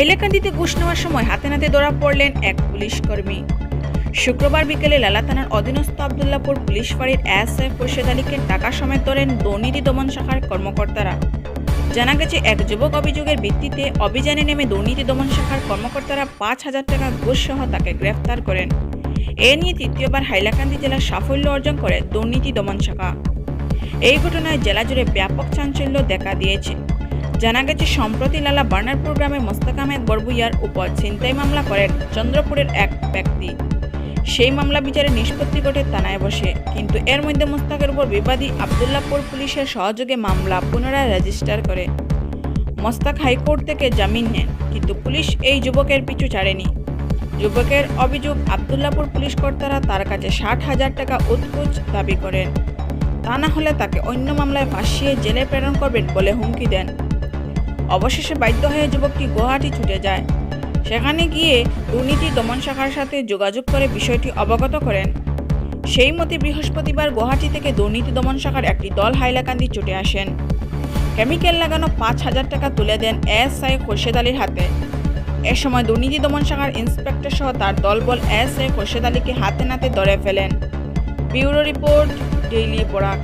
হাইলাকান্দিতে ঘুষ নেওয়ার সময় হাতে নাতে ধরা পড়লেন এক পুলিশ কর্মী শুক্রবার বিকেলে লালা থানার অধীনস্থ আবদুল্লাপুর পুলিশ ফাঁড়ির এসআই খোরশেদ আলীকে টাকা সমেত ধরেন দুর্নীতি দমন শাখার কর্মকর্তারা। জানা গেছে, এক যুবক অভিযোগের ভিত্তিতে অভিযানে নেমে দুর্নীতি দমন শাখার কর্মকর্তারা পাঁচ হাজার টাকা ঘুষ সহ তাকে গ্রেফতার করেন। এ নিয়ে তৃতীয়বার হাইলাকান্দি জেলার সাফল্য অর্জন করে দুর্নীতি দমন শাখা। এই ঘটনায় জেলা জুড়ে ব্যাপক চাঞ্চল্য দেখা দিয়েছে। জানা গেছে, সম্প্রতি লালা বার্নারপুর গ্রামে মোস্তাক আহমেদ বরবুইয়ার উপর ছিনতাই মামলা করেন চন্দ্রপুরের এক ব্যক্তি। সেই মামলা বিচারে নিষ্পত্তি ঘটে থানায় বসে। কিন্তু এর মধ্যে মোস্তাকের উপর বিবাদী আবদুল্লাপুর পুলিশের সহযোগে মামলা পুনরায় রেজিস্টার করে। মোস্তাক হাইকোর্ট থেকে জামিন নেন, কিন্তু পুলিশ এই যুবকের পিছু ছাড়েনি। যুবকের অভিযোগ, আবদুল্লাপুর পুলিশ কর্তারা তার কাছে ষাট হাজার টাকা উৎকুচ দাবি করেন। তা না হলে তাকে অন্য মামলায় ফাঁসিয়ে জেলে প্রেরণ করবেন বলে হুমকি দেন। অবশেষে বাধ্য হয়ে যুবকটি গুয়াহাটি ছুটে যায়। সেখানে গিয়ে দুর্নীতি দমন শাখার সাথে যোগাযোগ করে বিষয়টি অবগত করেন। সেই মতে বৃহস্পতিবার গুয়াহাটি থেকে দুর্নীতি দমন শাখার একটি দল হাইলাকান্দি ছুটে আসেন। কেমিক্যাল লাগানো পাঁচ হাজার টাকা তুলে দেন এস আই খোরশেদ আলীর হাতে। এ সময় দুর্নীতি দমন শাখার ইন্সপেক্টর সহ তার দলবল এস আই খোরশেদ আলীকে হাতে নাতে ধরে ফেলেন। Bureau report, daily Barak